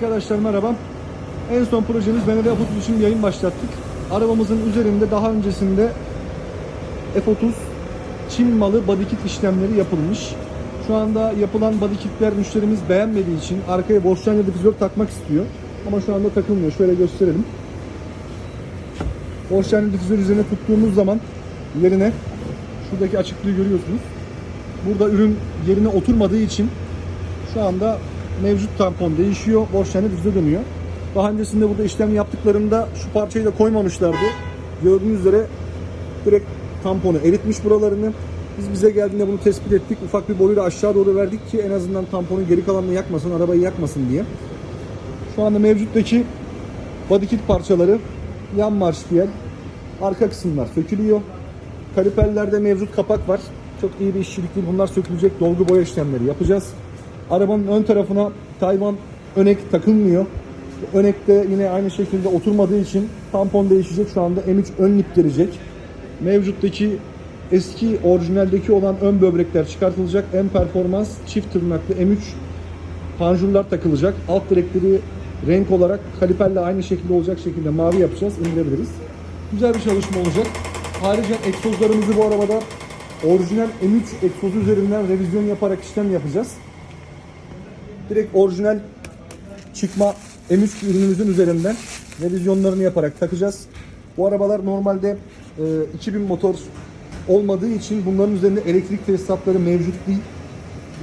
Arkadaşlar merhaba. En son projemiz BMW F30 için yayın başlattık. Arabamızın üzerinde daha öncesinde F30 Çin malı body kit işlemleri yapılmış. Şu anda yapılan body kitler müşterimiz beğenmediği için arkaya boşlukla difüzör takmak istiyor. Ama şu anda takılmıyor. Şöyle gösterelim. Boşlukla difüzör üzerine tuttuğumuz zaman yerine şuradaki açıklığı görüyorsunuz. Burada ürün yerine oturmadığı için şu anda mevcut tampon değişiyor. Boşlukla difüzör dönüyor. Daha öncesinde burada işlem yaptıklarında şu parçayı da koymamışlardı. Gördüğünüz üzere direkt tamponu eritmiş buralarını. Biz bize geldiğinde bunu tespit ettik. Ufak bir boruyu da aşağı doğru verdik ki en azından tamponun geri kalanını yakmasın, arabayı yakmasın diye. Şu anda mevcuttaki body kit parçaları yan marş diye arka kısımlar sökülüyor. Kaliperlerde mevcut kapak var. Çok iyi bir işçilik değil. Bunlar sökülecek. Dolgu boya işlemleri yapacağız. Arabanın ön tarafına Tayvan önek takılmıyor. Önekte yine aynı şekilde oturmadığı için tampon değişecek. Şu anda M3 ön lip gelecek. Mevcuttaki eski orijinaldeki olan ön böbrekler çıkartılacak. En performans çift tırnaklı M3 panjurlar takılacak. Alt direkleri renk olarak kaliperle aynı şekilde olacak şekilde mavi yapacağız. indirebiliriz. Güzel bir çalışma olacak. Ayrıca egzozlarımızı bu arabada orijinal M3 egzozu üzerinden revizyon yaparak işlem yapacağız. Direkt orijinal çıkma M3 ürünümüzün üzerinden revizyonlarını yaparak takacağız. Bu arabalar normalde e, 2000 motor olmadığı için bunların üzerinde elektrik tesisatları mevcut değil.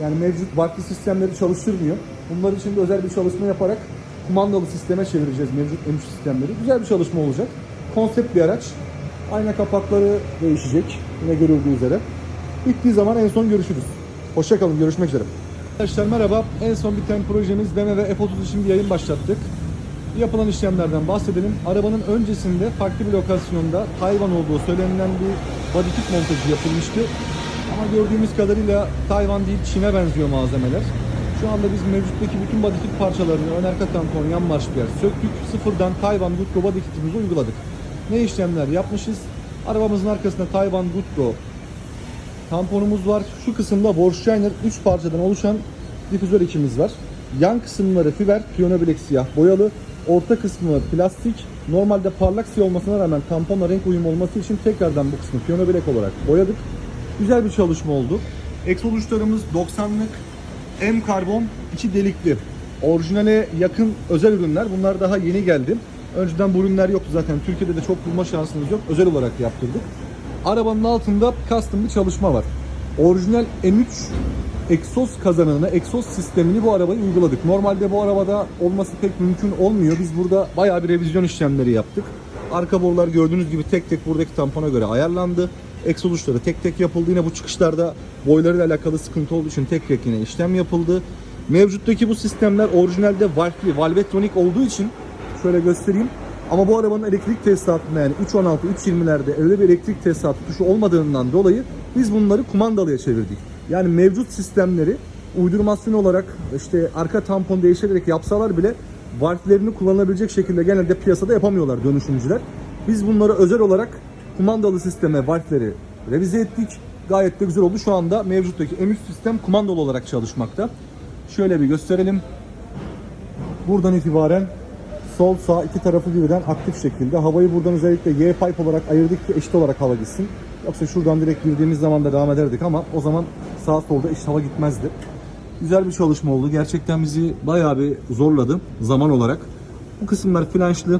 Yani mevcut farklı sistemleri çalıştırmıyor. Bunlar için de özel bir çalışma yaparak kumandalı sisteme çevireceğiz mevcut M3 sistemleri. Güzel bir çalışma olacak. Konsept bir araç. Ayna kapakları değişecek. Yine görüldüğü üzere. Bittiği zaman en son görüşürüz. Hoşçakalın. Görüşmek üzere. Arkadaşlar merhaba. En son biten projemiz BMW F30 için bir yayın başlattık. Yapılan işlemlerden bahsedelim. Arabanın öncesinde farklı bir lokasyonda Tayvan olduğu söylenilen bir body kit montajı yapılmıştı. Ama gördüğümüz kadarıyla Tayvan değil Çin'e benziyor malzemeler. Şu anda biz mevcuttaki bütün body kit parçalarını ön arka tampon, yan marş bir yer söktük. Sıfırdan Tayvan Gutro body kitimizi uyguladık. Ne işlemler yapmışız? Arabamızın arkasında Tayvan Gutro tamponumuz var. Şu kısımda Warshiner 3 parçadan oluşan difüzör içimiz var. Yan kısımları fiber, piyano bilek siyah boyalı. Orta kısmı plastik. Normalde parlak siyah olmasına rağmen tamponla renk uyumu olması için tekrardan bu kısmı piyano bilek olarak boyadık. Güzel bir çalışma oldu. Egzoz uçlarımız 90'lık M karbon içi delikli. Orijinale yakın özel ürünler. Bunlar daha yeni geldi. Önceden bu ürünler yoktu zaten. Türkiye'de de çok bulma şansımız yok. Özel olarak yaptırdık. Arabanın altında custom bir çalışma var. Orijinal M3 egzoz kazanını, egzoz sistemini bu arabaya uyguladık. Normalde bu arabada olması pek mümkün olmuyor. Biz burada bayağı bir revizyon işlemleri yaptık. Arka borular gördüğünüz gibi tek tek buradaki tampona göre ayarlandı. Egzoz uçları tek tek yapıldı. Yine bu çıkışlarda boylarıyla alakalı sıkıntı olduğu için tek tek yine işlem yapıldı. Mevcuttaki bu sistemler orijinalde valvli, valvetronik olduğu için şöyle göstereyim. Ama bu arabanın elektrik tesisatında yani 3.16, 3.20'lerde öyle bir elektrik tesisat tuşu olmadığından dolayı biz bunları kumandalıya çevirdik. Yani mevcut sistemleri uydurmasyon olarak işte arka tampon değiştirerek yapsalar bile valflerini kullanabilecek şekilde genelde piyasada yapamıyorlar dönüşümcüler. Biz bunları özel olarak kumandalı sisteme valfleri revize ettik. Gayet de güzel oldu. Şu anda mevcuttaki M3 sistem kumandalı olarak çalışmakta. Şöyle bir gösterelim. Buradan itibaren sol sağ iki tarafı birden aktif şekilde havayı buradan özellikle Y pipe olarak ayırdık ki eşit olarak hava gitsin. Yoksa şuradan direkt girdiğimiz zaman da devam ederdik ama o zaman sağ solda eşit hava gitmezdi. Güzel bir çalışma oldu. Gerçekten bizi bayağı bir zorladı zaman olarak. Bu kısımlar flanşlı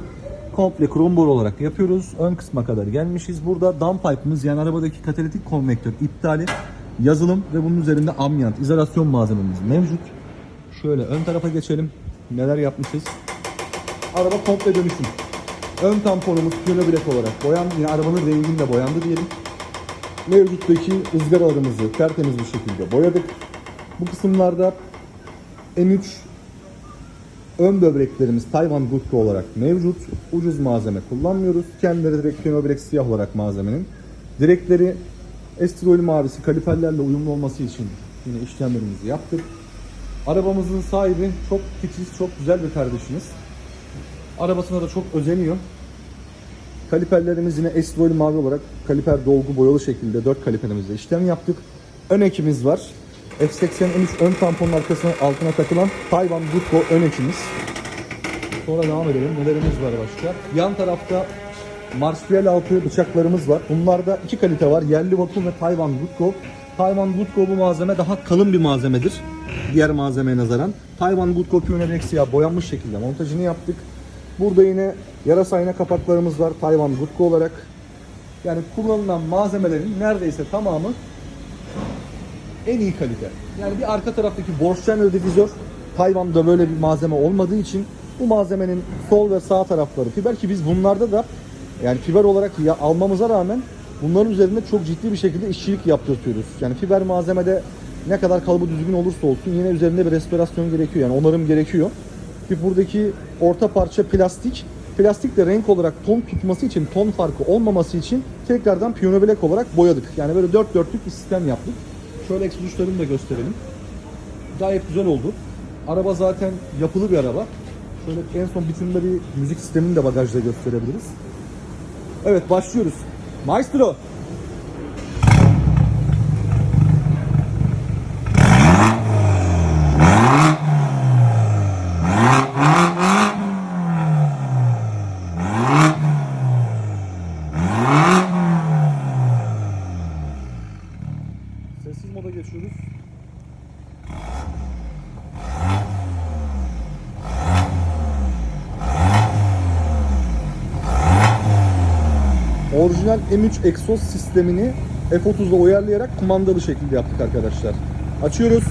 komple krom boru olarak yapıyoruz. Ön kısma kadar gelmişiz. Burada down pipe'ımız yani arabadaki katalitik konvektör iptali yazılım ve bunun üzerinde amyant, izolasyon malzememiz mevcut. Şöyle ön tarafa geçelim. Neler yapmışız? Araba komple dönüşüm. Ön tamponumuz piyano bilek olarak boyandı. Yine arabanın renginde boyandı diyelim. Mevcuttaki ızgaralarımızı tertemiz bir şekilde boyadık. Bu kısımlarda M3 ön böbreklerimiz Tayvan Gutku olarak mevcut. Ucuz malzeme kullanmıyoruz. Kendileri direkt piyano bilek siyah olarak malzemenin. Direkleri estrol mavisi kaliperlerle uyumlu olması için yine işlemlerimizi yaptık. Arabamızın sahibi çok titiz, çok güzel bir kardeşimiz. Arabasına da çok özeniyor. Kaliperlerimiz yine estrol mavi olarak kaliper dolgu boyalı şekilde 4 kaliperimizle işlem yaptık. Ön ekimiz var. F83 ön tamponun arkasına altına takılan Tayvan Gutko ön ekimiz. Sonra devam edelim. Nelerimiz var başka? Yan tarafta Marsupial altı bıçaklarımız var. Bunlarda iki kalite var. Yerli vakum ve Tayvan Woodco. Tayvan Woodco bu malzeme daha kalın bir malzemedir. Diğer malzemeye nazaran. Tayvan Woodco Pioneer siyah boyanmış şekilde montajını yaptık. Burada yine yarasa ayna kapaklarımız var. Tayvan Woodco olarak. Yani kullanılan malzemelerin neredeyse tamamı en iyi kalite. Yani bir arka taraftaki Borschaner divizör Tayvan'da böyle bir malzeme olmadığı için bu malzemenin sol ve sağ tarafları fiber ki biz bunlarda da yani fiber olarak ya almamıza rağmen bunların üzerinde çok ciddi bir şekilde işçilik yaptırtıyoruz. Yani fiber malzemede ne kadar kalıbı düzgün olursa olsun yine üzerinde bir restorasyon gerekiyor. Yani onarım gerekiyor. Bir buradaki orta parça plastik. Plastik de renk olarak ton tutması için, ton farkı olmaması için tekrardan piyano black olarak boyadık. Yani böyle dört dörtlük bir sistem yaptık. Şöyle eksi uçlarını da gösterelim. Gayet güzel oldu. Araba zaten yapılı bir araba. Şöyle en son bitimde bir müzik sistemini de bagajda gösterebiliriz. Evet başlıyoruz. Maestro. Orijinal M3 egzoz sistemini F30'da uyarlayarak kumandalı şekilde yaptık arkadaşlar. Açıyoruz.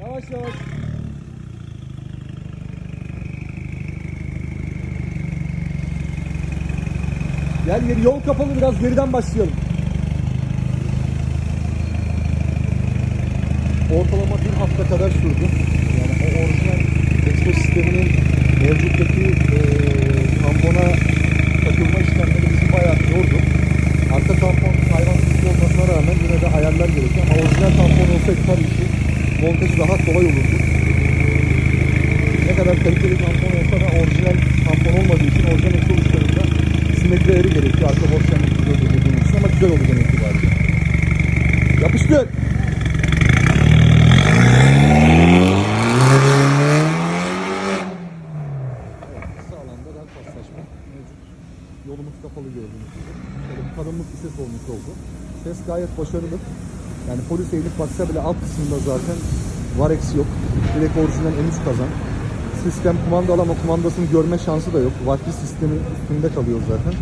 Yavaş yavaş. Gel geri yol kapalı biraz geriden başlayalım. Ortalama bir hafta kadar sürdü. Yani o orijinal egzoz sisteminin mevcuttaki eee tampona takılma işlemleri bizi bayağı yordu. Arka tampon hayvansız olmasına rağmen yine de ayarlar gerekiyor ama orijinal tampon olsaydı tabii ki montajı daha kolay olurdu. Ne kadar kaliteli tampon olsa da orijinal tampon olmadığı için orijinal egzoz uçlarında simetrileri gerekiyor. Arka boş yanlık dediğimiz için ama güzel oldu genel itibariyle. Yapıştır. Evet, kısa alanda rel paslaşma mevcut. Yolumuz kapalı gördüğünüz gibi. Böyle bir kalınlık bir ses olmuş oldu. Ses gayet başarılı. Yani polis eğilip baksa bile alt kısmında zaten Varex yok. Direkt orijinal M3 kazan. Sistem kumandalı ama kumandasını görme şansı da yok. Wi-Fi sistemi üstünde kalıyor zaten.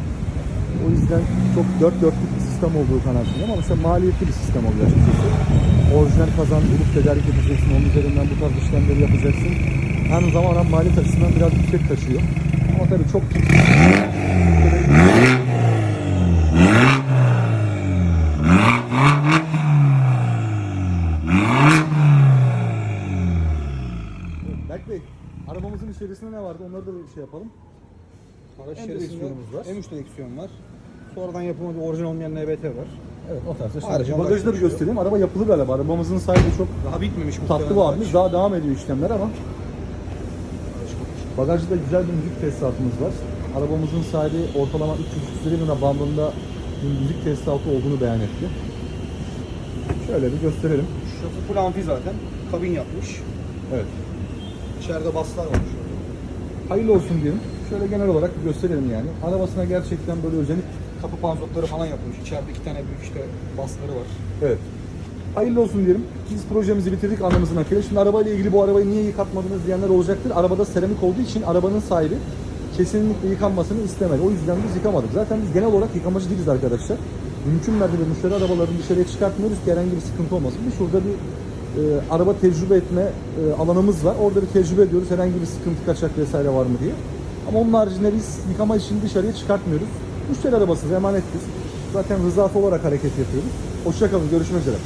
O yüzden çok dört dörtlük bir sistem olduğu kanaatindeyim ama mesela maliyetli bir sistem oluyor açıkçası. Orijinal kazan bulup tedarik edeceksin, onun üzerinden bu tarz işlemleri yapacaksın. Aynı zamanda maliyet açısından biraz yüksek taşıyor. Ama tabii çok Berk Bey, arabamızın içerisinde ne vardı? Onları da bir şey yapalım. Araç M direksiyonumuz var. M3 direksiyon var. Sonradan yapılma bir orijinal olmayan NBT var. Evet, o tarzda. Ayrıca bagajı da bir şey göstereyim. Araba yapılı araba. Arabamızın sahibi çok Daha bitmemiş tatlı muhtemelen araç. Daha devam ediyor işlemler ama bagajda güzel bir müzik tesisatımız var. Arabamızın sahibi ortalama 300 lira bandında müzik tesisatı olduğunu beyan etti. Şöyle bir gösterelim. Şurası full amfi zaten. Kabin yapmış. Evet. İçeride baslar var şöyle. Hayırlı olsun diyelim. Şöyle genel olarak bir gösterelim yani. Arabasına gerçekten böyle özenip Kapı panzotları falan yapılmış. İçeride iki tane büyük işte basları var. Evet. Hayırlı olsun diyelim. Biz projemizi bitirdik anlamızın akıyla. Şimdi arabayla ilgili bu arabayı niye yıkatmadınız diyenler olacaktır. Arabada seramik olduğu için arabanın sahibi kesinlikle yıkanmasını istemedi. O yüzden biz yıkamadık. Zaten biz genel olarak yıkamacı değiliz arkadaşlar. Mümkün mertebe müşteri arabalarını dışarıya çıkartmıyoruz ki herhangi bir sıkıntı olmasın. Bir şurada bir e, araba tecrübe etme e, alanımız var. Orada bir tecrübe ediyoruz. Herhangi bir sıkıntı kaçak vesaire var mı diye. Ama onun haricinde biz yıkama işini dışarıya çıkartmıyoruz. Müşteri arabası emanet biz. Zaten rızası olarak hareket yapıyoruz. Hoşçakalın. Görüşmek üzere.